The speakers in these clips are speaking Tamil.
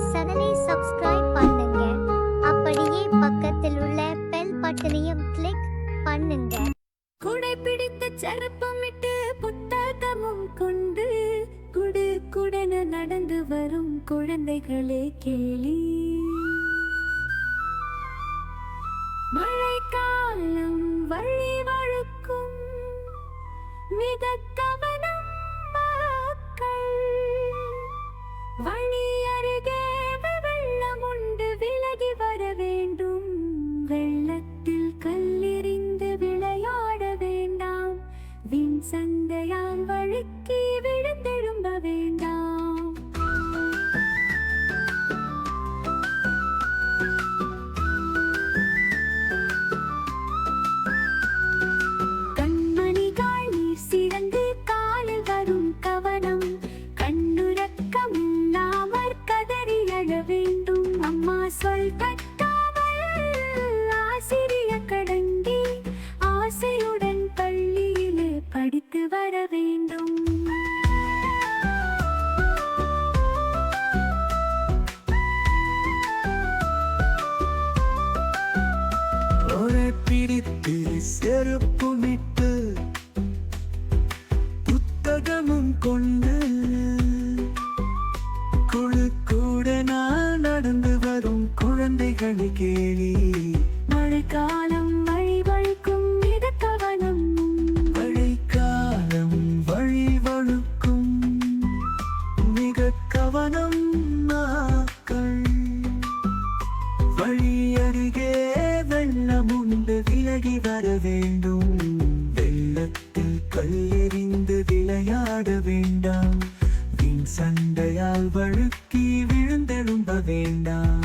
சேனலை சப்ஸ்கிரைப் பண்ணுங்க. அப்படியே பக்கத்தில் உள்ள பெல் பட்டனையும் கிளிக் பண்ணுங்க. குடை பிடித்த சிறப்பமிட்டு புத்தகமும் கொண்டு குடு குடன நடந்து வரும் குழந்தைகளே கேளி. விளையாட வேண்டும். வெள்ளத்தில் கல்லெறிந்து விளையாட வேண்டாம். வின் சந்தையால் வழுக்கி பிடித்து செருப்புமிட்டு புத்தகமும் கொண்டு குழு கூட நான் நடந்து வரும் குழந்தைகளை கேளி. மழைக்காலம் வழி வழிக்கும் மிக கவனம். மழைக்காலம் வழி வழுக்கும் மிக கவனம். உண்டு வர வேண்டும். வெள்ளத்தில் கல்லெறிந்து விளையாட வேண்டாம். வீண் சண்டையால் வழுக்கி விழுந்தெழும்ப வேண்டாம்.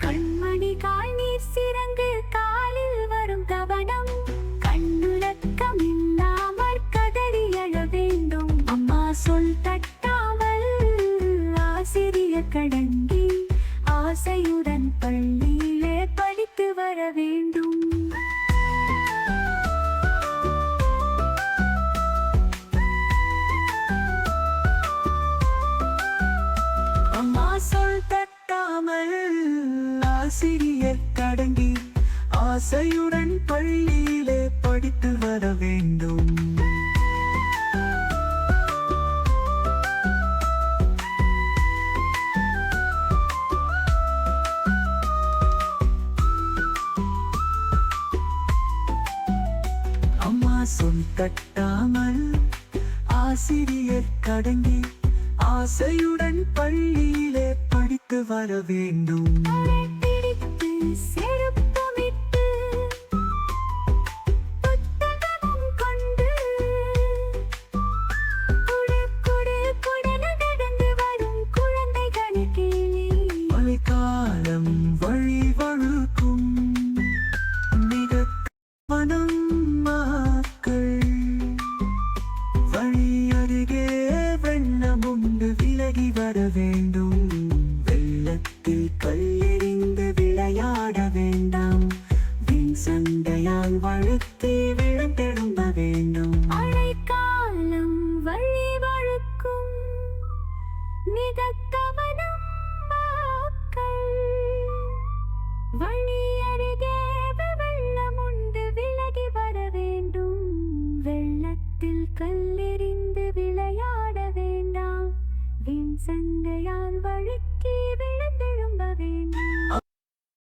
கண்மணி கால் நீர் சிறங்கு காலில் வரும் கவனம். கண்ணுலக்கம் இல்லாமற் கதறி எழ வேண்டும். அம்மா சொல் தட்டாமல் ஆசிரியர் கடங்கி ஆசையுடன் பள்ளியிலே படித்து வர வேண்டும். சொல் தட்டாமல் ஆசிரியர் கடங்கி ஆசையுடன் பள்ளியிலே படித்து வர வேண்டும். அம்மா சொல் தட்டாமல் ஆசிரியர் கடங்கி ஆசையுடன் பள்ளியிலே படித்து வர வேண்டும்.